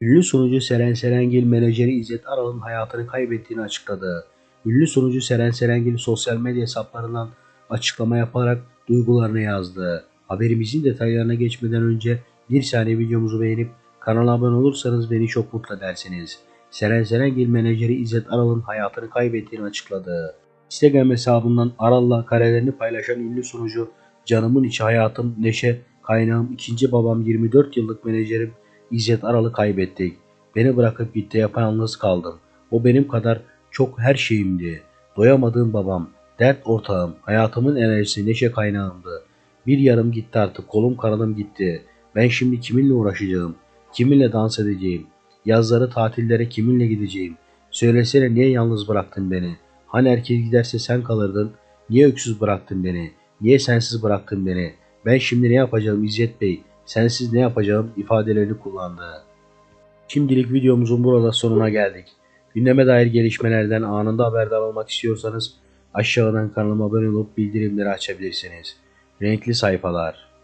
Ünlü sunucu Seren Serengil menajeri İzzet Aral'ın hayatını kaybettiğini açıkladı. Ünlü sunucu Seren Serengil sosyal medya hesaplarından açıklama yaparak duygularını yazdı. Haberimizin detaylarına geçmeden önce bir saniye videomuzu beğenip kanala abone olursanız beni çok mutlu edersiniz. Seren Serengil menajeri İzzet Aral'ın hayatını kaybettiğini açıkladı. Instagram hesabından Aral'la karelerini paylaşan ünlü sunucu Canımın içi hayatım, neşe, kaynağım, ikinci babam 24 yıllık menajerim İzzet Aral'ı kaybettik. Beni bırakıp gitti yapayalnız kaldım. O benim kadar çok her şeyimdi. Doyamadığım babam, dert ortağım, hayatımın enerjisi, neşe kaynağımdı. Bir yarım gitti artık, kolum kanadım gitti. Ben şimdi kiminle uğraşacağım? Kiminle dans edeceğim? Yazları tatillere kiminle gideceğim? Söylesene niye yalnız bıraktın beni? Hani herkes giderse sen kalırdın? Niye öksüz bıraktın beni? Niye sensiz bıraktın beni? Ben şimdi ne yapacağım İzzet Bey? Sensiz ne yapacağım ifadelerini kullandı. Şimdilik videomuzun burada sonuna geldik. Gündeme dair gelişmelerden anında haberdar olmak istiyorsanız aşağıdan kanalıma abone olup bildirimleri açabilirsiniz. Renkli sayfalar.